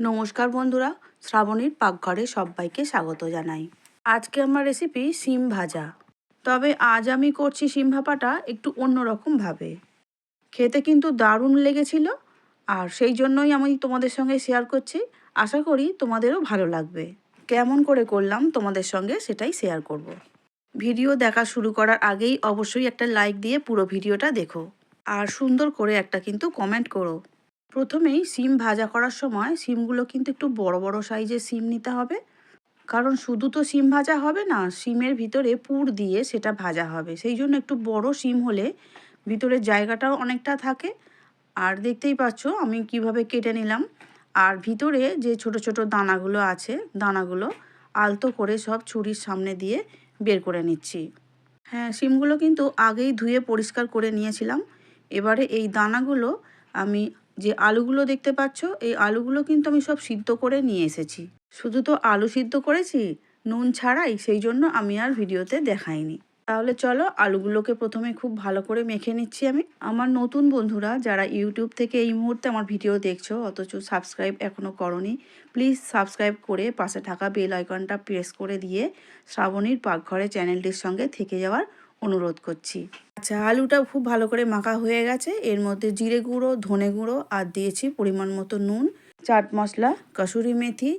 নমস্কার বন্ধুরা, শ্রাবণীর পাকঘরে সবাইকে স্বাগত জানাই। আজকে আমার রেসিপি শিম ভাজা। তবে আজ আমি করছি শিম ভাপাটা একটু অন্যরকমভাবে খেতে কিন্তু দারুণ লেগেছিল, আর সেই জন্যই আমি তোমাদের সঙ্গে শেয়ার করছি। আশা করি তোমাদেরও ভালো লাগবে। কেমন করে করলাম তোমাদের সঙ্গে সেটাই শেয়ার করব। ভিডিও দেখা শুরু করার আগেই অবশ্যই একটা লাইক দিয়ে পুরো ভিডিওটা দেখো। আর সুন্দর করে একটা কিন্তু কমেন্ট করো। প্রথমেই সিম ভাজা করার সময় সিমগুলো কিন্তু একটু বড় বড় সাইজের সিম নিতে হবে। কারণ শুধু তো সিম ভাজা হবে না, সিমের ভিতরে পুর দিয়ে সেটা ভাজা হবে। সেই জন্য একটু বড় সিম হলে ভিতরের জায়গাটাও অনেকটা থাকে। আর দেখতেই পাচ্ছ, আমি কীভাবে কেটে নিলাম। আর ভিতরে যে ছোট ছোট দানাগুলো আছে, দানাগুলো আলতো করে সব ছুরির সামনে দিয়ে বের করে নিচ্ছি। হ্যাঁ সিমগুলো কিন্তু আগেই ধুয়ে পরিষ্কার করে নিয়েছিলাম। এবারে এই দানাগুলো আমি যে আলুগুলো দেখতে পাচ্ছ, এই আলুগুলো কিন্তু আমি সব সিদ্ধ করে নিয়ে এসেছি। শুধু তো আলু সিদ্ধ করেছি, নুন ছাড়াই, সেই জন্য আমি আর ভিডিওতে দেখাইনি। তাহলে চলো আলুগুলোকে প্রথমে খুব ভালো করে মেখে নিচ্ছি আমি। আমার নতুন বন্ধুরা যারা ইউটিউব থেকে এই মুহূর্তে আমার ভিডিও দেখছ, অথচ সাবস্ক্রাইব এখনও করনি, প্লিজ সাবস্ক্রাইব করে পাশে থাকা বেল আইকনটা প্রেস করে দিয়ে শ্রাবণীর পাকঘরে চ্যানেলটির সঙ্গে থেকে যাওয়ার অনুরোধ করছি। আচ্ছা আলুটা খুব ভালো করে মাখা হয়ে গেছে। এর মধ্যে জিরে গুঁড়ো, ধনে গুঁড়ো আর দিয়েছি পরিমাণ মতো নুন, চাট মশলা, কসুরি মেথি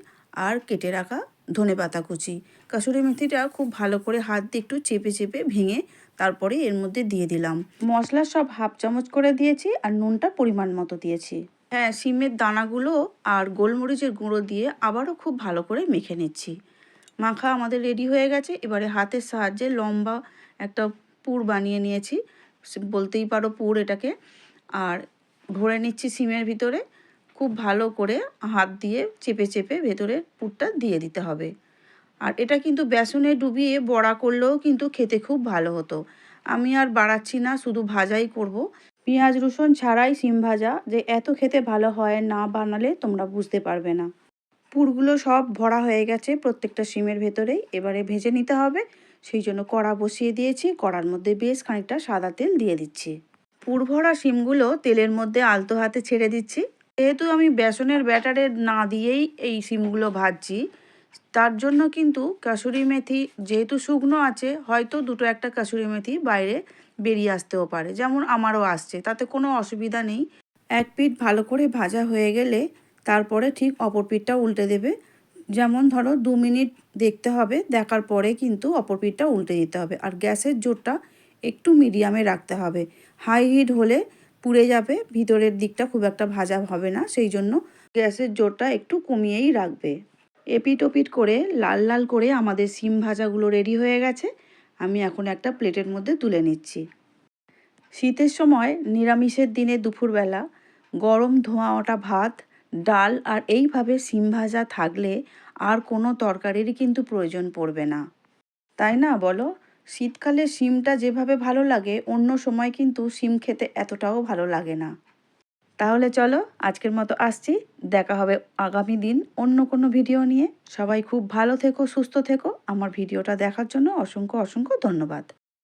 আর কেটে রাখা ধনে পাতা কুচি। কাসুরি মেথিটা খুব ভালো করে হাত দিয়ে একটু চেপে চেপে ভেঙে তারপরে এর মধ্যে দিয়ে দিলাম। মশলা সব হাফ চামচ করে দিয়েছি আর নুনটা পরিমাণ মতো দিয়েছি। হ্যাঁ সিমের দানাগুলো আর গোলমরিচের গুঁড়ো দিয়ে আবারও খুব ভালো করে মেখে নিচ্ছি। মাখা আমাদের রেডি হয়ে গেছে। এবারে হাতের সাহায্যে লম্বা একটা পুর বানিয়ে নিয়েছি। বলতেই পারো পুর এটাকে। আর ভরে নিচ্ছি সিমের ভিতরে। খুব ভালো করে হাত দিয়ে চেপে চেপে ভেতরে পুরটা দিয়ে দিতে হবে। আর এটা কিন্তু বেসনে ডুবিয়ে বড়া করলেও কিন্তু খেতে খুব ভালো হতো। আমি আর বাড়াচ্ছি না, শুধু ভাজাই করব। পেঁয়াজ রসুন ছাড়াই সিম ভাজা, যে এত খেতে ভালো হয় না বানালে তোমরা বুঝতে পারবে না। পুরগুলো সব ভরা হয়ে গেছে প্রত্যেকটা সিমের ভেতরেই। এবারে ভেজে নিতে হবে। সেই জন্য কড়া বসিয়ে দিয়েছি। কড়ার মধ্যে বেশ খানিকটা সাদা তেল দিয়ে দিচ্ছি। পুর ভরা শিমগুলো তেলের মধ্যে আলতো হাতে ছেড়ে দিচ্ছি। যেহেতু আমি বেসনের ব্যাটারে না দিয়েই এই শিমগুলো ভাজছি, তার জন্য কিন্তু কাসুরি মেথি যেহেতু শুকনো আছে, হয়তো দুটো একটা কাসুরি মেথি বাইরে বেরিয়ে আসতেও পারে, যেমন আমারও আসছে, তাতে কোনো অসুবিধা নেই। এক পিঠ ভালো করে ভাজা হয়ে গেলে তারপরে ঠিক অপর পিঠটা উল্টে দেবে। যেমন ধরো দু মিনিট দেখতে হবে, দেখার পরে কিন্তু অপর পিঠটা উল্টে দিতে হবে। আর গ্যাসের জোরটা একটু মিডিয়ামে রাখতে হবে। হাই হিট হলে পুড়ে যাবে, ভিতরের দিকটা খুব একটা ভাজা হবে না, সেই জন্য গ্যাসের জোরটা একটু কমিয়েই রাখবে। এপিট ওপিট করে, লাল লাল করে আমাদের সিম ভাজাগুলো রেডি হয়ে গেছে। আমি এখন একটা প্লেটের মধ্যে তুলে নিচ্ছি। শীতের সময় নিরামিষের দিনে দুপুরবেলা গরম ধোঁয়া ওটা ভাত ডাল আর এইভাবে সিম ভাজা থাকলে আর কোনো তরকারিরই কিন্তু প্রয়োজন পড়বে না। তাই না বলো? শীতকালে সিমটা যেভাবে ভালো লাগে, অন্য সময় কিন্তু সিম খেতে এতটাও ভালো লাগে না। তাহলে চলো, আজকের মতো আসছি। দেখা হবে আগামী দিন অন্য কোনো ভিডিও নিয়ে। সবাই খুব ভালো থেকো, সুস্থ থেকো। আমার ভিডিওটা দেখার জন্য অসংখ্য অসংখ্য ধন্যবাদ।